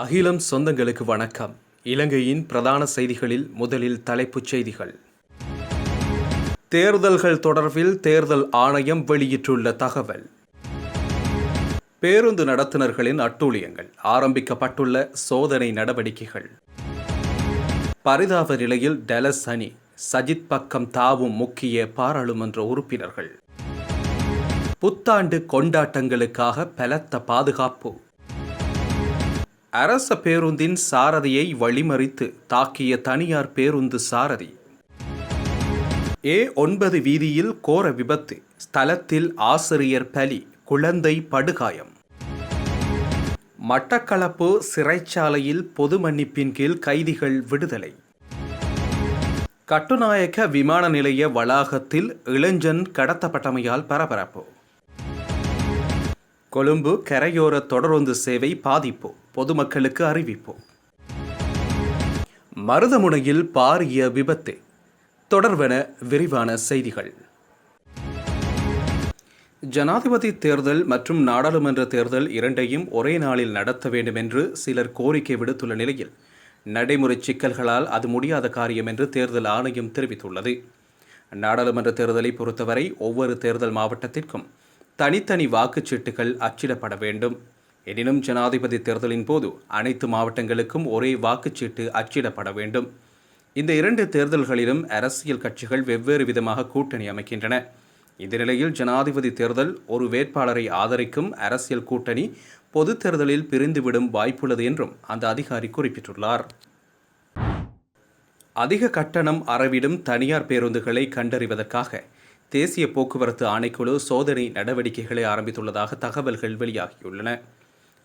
அகிலம் சொந்தங்களுக்கு வணக்கம். இலங்கையின் பிரதான செய்திகளில் முதலில் தலைப்புச் செய்திகள். தேர்தல்கள் தொடர்பில் தேர்தல் ஆணையம் வெளியிட்டுள்ள தகவல். பேருந்து நடத்துனர்களின் அட்டூழியங்கள் ஆரம்பிக்கப்பட்டுள்ள சோதனை நடவடிக்கைகள். பரிதாப நிலையில் டெலஸ் அணி சஜித் பக்கம் தாவும் முக்கிய பாராளுமன்ற உறுப்பினர்கள். புத்தாண்டு கொண்டாட்டங்களுக்காக பலத்த பாதுகாப்பு. அரச பேருந்தின் சாரதியை வழிமறித்து தாக்கிய தனியார் பேருந்து சாரதி. ஏ ஒன்பது வீதியில் கோர விபத்து. ஸ்தலத்தில் ஆசிரியர் பலி குழந்தை படுகாயம். மட்டக்களப்பு சிறைச்சாலையில் பொது மன்னிப்பின் கீழ் கைதிகள் விடுதலை. கட்டுநாயக்க விமான நிலைய வளாகத்தில் இளைஞன் கடத்தப்பட்டமையால் பரபரப்பு. கொழும்பு கரையோர தொடருந்து சேவை பாதிப்பு பொதுமக்களுக்கு அறிவிப்பு மருதமுனையில் பாரிய விபத்து. தொடர்வன விரிவான செய்திகள். ஜனாதிபதி தேர்தல் மற்றும் நாடாளுமன்ற தேர்தல் இரண்டையும் ஒரே நாளில் நடத்த வேண்டும் என்று சிலர் கோரிக்கை விடுத்துள்ள நிலையில் நடைமுறை சிக்கல்களால் அது முடியாத காரியம் என்று தேர்தல் ஆணையம் தெரிவித்துள்ளது. நாடாளுமன்ற தேர்தலை பொறுத்தவரை ஒவ்வொரு தேர்தல் மாவட்டத்திற்கும் தனித்தனி வாக்குச்சீட்டுகள் அச்சிடப்பட வேண்டும். எனினும் ஜனாதிபதி தேர்தலின் போது அனைத்து மாவட்டங்களுக்கும் ஒரே வாக்குச்சீட்டு அச்சிடப்பட வேண்டும். இந்த இரண்டு தேர்தல்களிலும் அரசியல் கட்சிகள் வெவ்வேறு விதமாக கூட்டணி அமைக்கின்றன. இந்த நிலையில் ஜனாதிபதி தேர்தல் ஒரு வேட்பாளரை ஆதரிக்கும் அரசியல் கூட்டணி பொது தேர்தலில் பிரிந்துவிடும் வாய்ப்புள்ளது என்றும் அந்த அதிகாரி குறிப்பிட்டுள்ளார். அதிக கட்டணம் அறவிடும் தனியார் பேருந்துகளை கண்டறிவதற்காக தேசிய போக்குவரத்து ஆணைக்குழு சோதனை நடவடிக்கைகளை ஆரம்பித்துள்ளதாக தகவல்கள் வெளியாகியுள்ளன.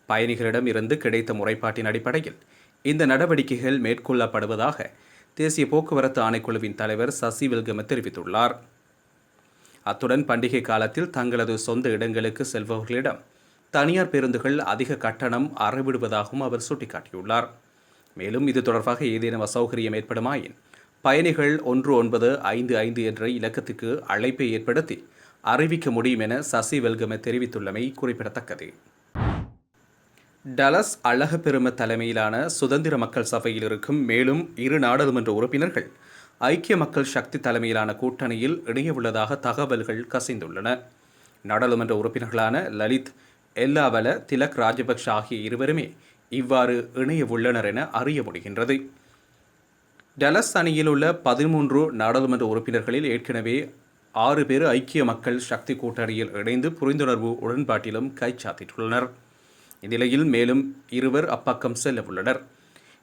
பயணிகளிடம் இருந்து கிடைத்த முறைப்பாட்டின் அடிப்படையில் இந்த நடவடிக்கைகள் மேற்கொள்ளப்படுவதாக தேசிய போக்குவரத்து ஆணைக்குழுவின் தலைவர் சசி வில்கம தெரிவித்துள்ளார். அத்துடன் பண்டிகை காலத்தில் தங்களது சொந்த இடங்களுக்கு செல்பவர்களிடம் தனியார் பேருந்துகள் அதிக கட்டணம் அறவிடுவதாகவும் அவர் சுட்டிக்காட்டியுள்ளார். மேலும் இது தொடர்பாக ஏதேனும் அசௌகரியம் ஏற்படுமாயின் பயணிகள் ஒன்று ஒன்பது ஐந்து ஐந்து என்ற இலக்கத்துக்கு அழைப்பை ஏற்படுத்தி அறிவிக்க முடியும் என சசி வெல்கம தெரிவித்துள்ளமை குறிப்பிடத்தக்கது. டலஸ் அழகப்பெரும தலைமையிலான சுதந்திர மக்கள் சபையில் இருக்கும் மேலும் இரு நாடாளுமன்ற உறுப்பினர்கள் ஐக்கிய மக்கள் சக்தி தலைமையிலான கூட்டணியில் இணையவுள்ளதாக தகவல்கள் கசிந்துள்ளன. நாடாளுமன்ற உறுப்பினர்களான லலித் எல்லாவல திலக் ராஜபக்ஷ ஆகிய இருவருமே இவ்வாறு இணையவுள்ளனர் என அறிய முடிகின்றது. டலஸ் அணியில் உள்ள பதிமூன்று நாடாளுமன்ற உறுப்பினர்களில் ஏற்கனவே ஆறு பேர் ஐக்கிய மக்கள் சக்தி கூட்டணியில் இணைந்து புரிந்துணர்வு உடன்பாட்டிலும் கைச்சாத்திட்டுள்ளனர் இந்நிலையில் மேலும் இருவர் அப்பக்கம் செல்ல உள்ளனர்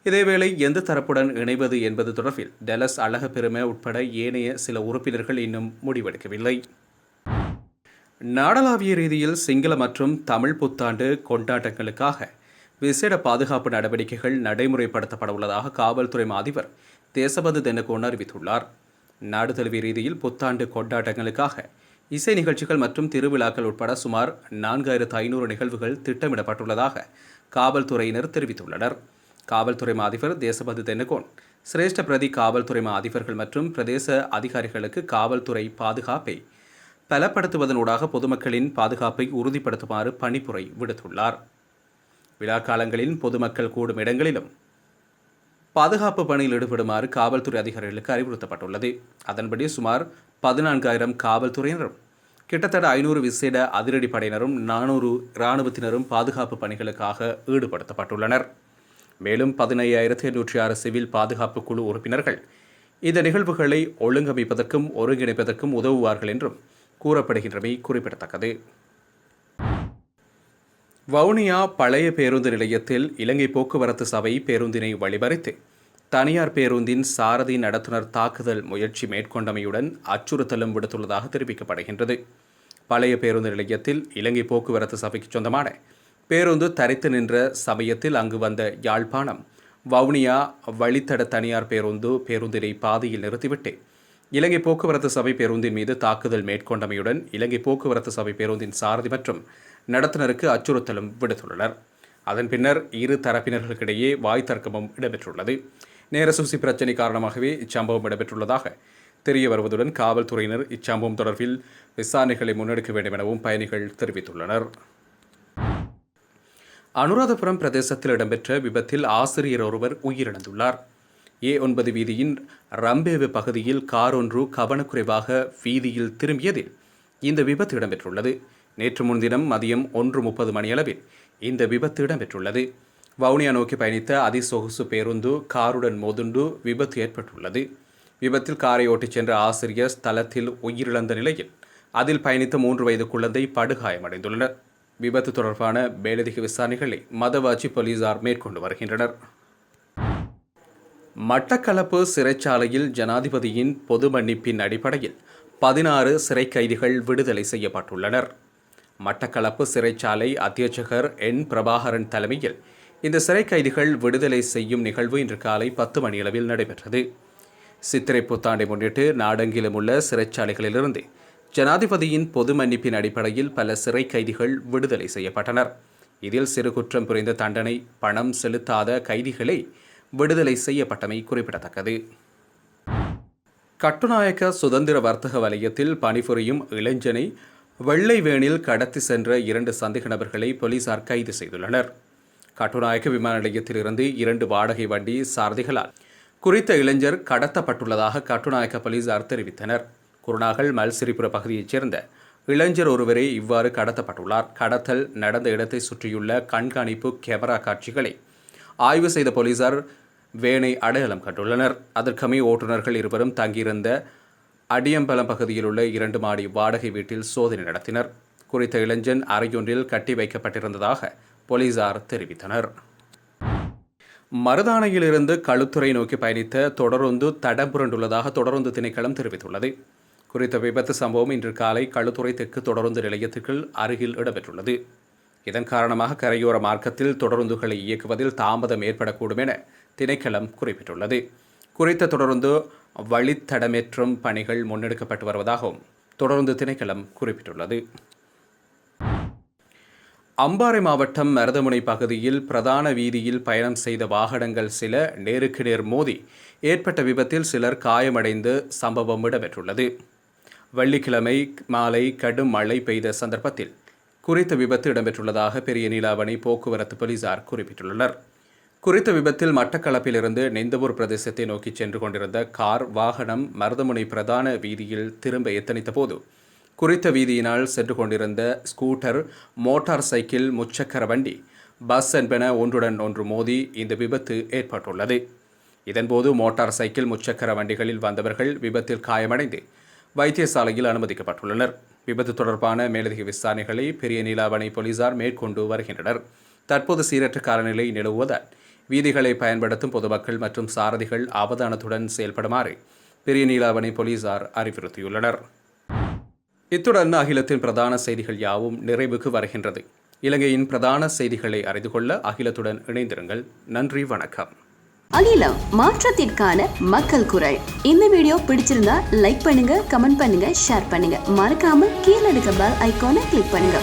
இதேவேளை எந்த தரப்புடன் இணைவது என்பது தொடர்பில் டெலஸ் அழகப்பெருமை உட்பட ஏனைய சில உறுப்பினர்கள் இன்னும் முடிவெடுக்கவில்லை. நாடளாவிய ரீதியில் சிங்கள மற்றும் தமிழ் புத்தாண்டு கொண்டாட்டங்களுக்காக விசேட பாதுகாப்பு நடவடிக்கைகள் நடைமுறைப்படுத்தப்பட உள்ளதாக காவல்துறை அதிபர் தேசபந்து தென்னகோன் அறிவித்துள்ளார். நாடு தழுவிய ரீதியில் புத்தாண்டு கொண்டாட்டங்களுக்காக இசை நிகழ்ச்சிகள் மற்றும் திருவிழாக்கள் உட்பட சுமார் நான்காயிரத்து ஐநூறு நிகழ்வுகள் திட்டமிடப்பட்டுள்ளதாக காவல்துறையினர் தெரிவித்துள்ளனர். காவல்துறை அதிபர் தேசபந்து தென்னகோன் சிரேஷ்ட பிரதி காவல்துறை அதிபர்கள் மற்றும் பிரதேச அதிகாரிகளுக்கு காவல்துறை பாதுகாப்பை பலப்படுத்துவதனூடாக பொதுமக்களின் பாதுகாப்பை உறுதிப்படுத்துமாறு பணிப்புரை விடுத்துள்ளார். விழா காலங்களில் பொதுமக்கள் கூடும் இடங்களிலும் பாதுகாப்பு பணியில் ஈடுபடுமாறு காவல்துறை அதிகாரிகளுக்கு அறிவுறுத்தப்பட்டுள்ளது. அதன்படி சுமார் பதினான்காயிரம் காவல்துறையினரும் கிட்டத்தட்ட ஐநூறு விசேட அதிரடிப்படையினரும் நானூறு இராணுவத்தினரும் பாதுகாப்பு பணிகளுக்காக ஈடுபடுத்தப்பட்டுள்ளனர். மேலும் பதினையாயிரத்தி எண்ணூற்றி ஆறு சிவில் பாதுகாப்பு குழு உறுப்பினர்கள் இந்த நிகழ்வுகளை ஒழுங்கமைப்பதற்கும் ஒருங்கிணைப்பதற்கும் உதவுவார்கள் என்றும் கூறப்படுகின்றமை குறிப்பிடத்தக்கது. வவுனியா பழைய பேருந்து நிலையத்தில் இலங்கை போக்குவரத்து சபை பேருந்தினை வழிபறித்து தனியார் பேருந்தின் சாரதி நடத்துனர் தாக்குதல் முயற்சி மேற்கொண்டமையுடன் அச்சுறுத்தலும் விடுத்துள்ளதாக தெரிவிக்கப்படுகின்றது. பழைய பேருந்து நிலையத்தில் இலங்கை போக்குவரத்து சபைக்கு சொந்தமான பேருந்து தரித்து நின்ற சமயத்தில் அங்கு வந்த யாழ்ப்பாணம் வவுனியா வழித்தட தனியார் பேருந்து பேருந்தினை பாதியில் நிறுத்திவிட்டு இலங்கை போக்குவரத்து சபை பேருந்தின் மீது தாக்குதல் மேற்கொண்டமையுடன் இலங்கை போக்குவரத்து சபை பேருந்தின் சாரதி மற்றும் நடத்துனருக்கு அச்சுறுத்தலும் விடுத்துள்ளனர். அதன் பின்னர் இரு தரப்பினர்களுக்கிடையே வாய் தர்க்கமும் இடம்பெற்றுள்ளது. நேரசூசி பிரச்சினை காரணமாகவே இச்சம்பவம் இடம்பெற்றுள்ளதாக தெரிய வருவதுடன் காவல்துறையினர் இச்சம்பவம் தொடர்பில் விசாரணைகளை முன்னெடுக்க வேண்டும் எனவும் பயணிகள் தெரிவித்துள்ளனர். அனுராதபுரம் பிரதேசத்தில் இடம்பெற்ற விபத்தில் ஆசிரியர் ஒருவர் உயிரிழந்துள்ளார். ஏ ஒன்பது வீதியின் ரம்பேவு பகுதியில் கார் ஒன்று கவனக்குறைவாக வீதியில் திரும்பியதில் இந்த விபத்து இடம்பெற்றுள்ளது. நேற்று முன்தினம் மதியம் ஒன்று முப்பது மணியளவில் இந்த விபத்து இடம்பெற்றுள்ளது. வவுனியா நோக்கி பயணித்த அதிசொகுசு பேருந்து காருடன் மோதுண்டு விபத்து ஏற்பட்டுள்ளது. விபத்தில் காரை ஓட்டிச் சென்ற ஆசிரியர் ஸ்தலத்தில் உயிரிழந்த நிலையில் அதில் பயணித்த மூன்று வயது குழந்தை படுகாயமடைந்துள்ளனர். விபத்து தொடர்பான மேலதிக விசாரணைகளை மதவாச்சி போலீசார் மேற்கொண்டு வருகின்றனர். மட்டக்களப்பு சிறைச்சாலையில் ஜனாதிபதியின் பொது மன்னிப்பின் அடிப்படையில் பதினாறு சிறை கைதிகள் விடுதலை செய்யப்பட்டுள்ளனர். மட்டக்களப்பு சிறைச்சாலை அத்தியட்சகர் என். பிரபாகரன் தலைமையில் இந்த சிறை கைதிகள் விடுதலை செய்யும் நிகழ்வு இன்று காலை பத்து மணியளவில் நடைபெற்றது. சித்திரை புத்தாண்டை முன்னிட்டு நாடெங்கிலும் உள்ள சிறைச்சாலைகளிலிருந்து ஜனாதிபதியின் பொது மன்னிப்பின் அடிப்படையில் பல சிறை கைதிகள் விடுதலை செய்யப்பட்டனர். இதில் சிறு குற்றம் புரிந்த தண்டனை பணம் செலுத்தாத கைதிகளை விடுதலை செய்யப்பட்டமை குறிப்பிடத்தக்கது. கட்டுநாயக்க சுதந்திர வர்த்தக வலயத்தில் பணிபுரியும் இளைஞனை வெள்ளை வேனில் கடத்தி சென்ற இரண்டு சந்தேக நபர்களை போலீசார் கைது செய்துள்ளனர். கட்டுநாயக்க விமான நிலையத்திலிருந்து இரண்டு வாடகை வண்டி சாரதிகளால் குறித்த இளைஞர் கடத்தப்பட்டுள்ளதாக கட்டுநாயக்க போலீசார் தெரிவித்தனர். குருநாகல் மல்சிரிபுர பகுதியைச் சேர்ந்த இளைஞர் ஒருவரே இவ்வாறு கடத்தப்பட்டுள்ளார். கடத்தல் நடந்த இடத்தை சுற்றியுள்ள கண்காணிப்பு கேமரா காட்சிகளை ஆய்வு செய்த போலீசார் வேனை அடையாளம் கண்டுள்ளனர். அதற்கமே ஓட்டுநர்கள் இருவரும் தங்கியிருந்த அடியம்பலம் பகுதியில் உள்ள இரண்டு மாடி வாடகை வீட்டில் சோதனை நடத்தினர். குறித்த இளைஞன் அறையொன்றில் கட்டி வைக்கப்பட்டிருந்ததாக போலீசார் தெரிவித்தனர். மருதானையிலிருந்து களுத்துறை நோக்கி பயணித்த தொடருந்து தடம் புரண்டுள்ளதாக தொடருந்து திணைக்களம் தெரிவித்துள்ளது. குறித்த விபத்து சம்பவம் இன்று காலை களுத்துறை தெற்கு தொடருந்து நிலையத்திற்கு அருகில் இடம்பெற்றுள்ளது. இதன் காரணமாக கரையோர மார்க்கத்தில் தொடருந்துகளை இயக்குவதில் தாமதம் ஏற்படக்கூடும் என திணைக்களம் குறிப்பிட்டுள்ளது. குறித்த தொடருந்து வழித்தடமேற்றும் பணிகள் முன்னெடுக்கப்பட்டு வருவதாகவும் தொடர்ந்து திணைக்களம் குறிப்பிட்டுள்ளது. அம்பாறை மாவட்டம் மருதமுனை பகுதியில் பிரதான வீதியில் பயணம் செய்த வாகனங்கள் சில நேருக்கு நேர் மோதி ஏற்பட்ட விபத்தில் சிலர் காயமடைந்து சம்பவம் இடம்பெற்றுள்ளது. வெள்ளிக்கிழமை மாலை கடும் மழை பெய்த சந்தர்ப்பத்தில் குறித்த விபத்து இடம்பெற்றுள்ளதாக பெரிய நீலாவணி போக்குவரத்து போலீசார் குறிப்பிட்டுள்ளனர். குறித்த விபத்தில் மட்டக்களப்பிலிருந்து நெந்தபூர் பிரதேசத்தை நோக்கி சென்று கொண்டிருந்த கார் வாகனம் மருதமுனை பிரதான வீதியில் திரும்ப எத்தனித்த போது குறித்த வீதியினால் சென்று கொண்டிருந்த ஸ்கூட்டர் மோட்டார் சைக்கிள் முச்சக்கர வண்டி பஸ் என்பன ஒன்றுடன் ஒன்று மோதி இந்த விபத்து ஏற்பட்டுள்ளது. இதன்போது மோட்டார் சைக்கிள் முச்சக்கர வண்டிகளில் வந்தவர்கள் விபத்தில் காயமடைந்து வைத்தியசாலையில் அனுமதிக்கப்பட்டுள்ளனர். விபத்து தொடர்பான மேலதிக விசாரணைகளை பெரிய நீலாவணை போலீசார் மேற்கொண்டு வருகின்றனர். தற்போது சீரற்ற காலநிலை நிலவுவதால் வீதிகளை பயன்படுத்தும் பொதுமக்கள் மற்றும் சாரதிகள் அவதானத்துடன் செயல்படுமாறு பெரிய நீலாவணை போலீசார் அறிவுறுத்தியுள்ளனர். இத்துடன் அகிலத்தின் பிரதான செய்திகள் யாவும் நிறைவுக்கு வருகின்றது. இலங்கையின் பிரதான செய்திகளை அறிந்து கொள்ள அகிலத்துடன் இணைந்திருங்கள். நன்றி வணக்கம். அகிலம் மாற்றத்திற்கான மக்கள் குரல். இந்த வீடியோ பிடிச்சிருந்தா லைக் பண்ணுங்க கமெண்ட் பண்ணுங்க ஷேர் பண்ணுங்க. மறக்காம கீழே இருக்க பெல் ஐகானை கிளிக் பண்ணுங்க.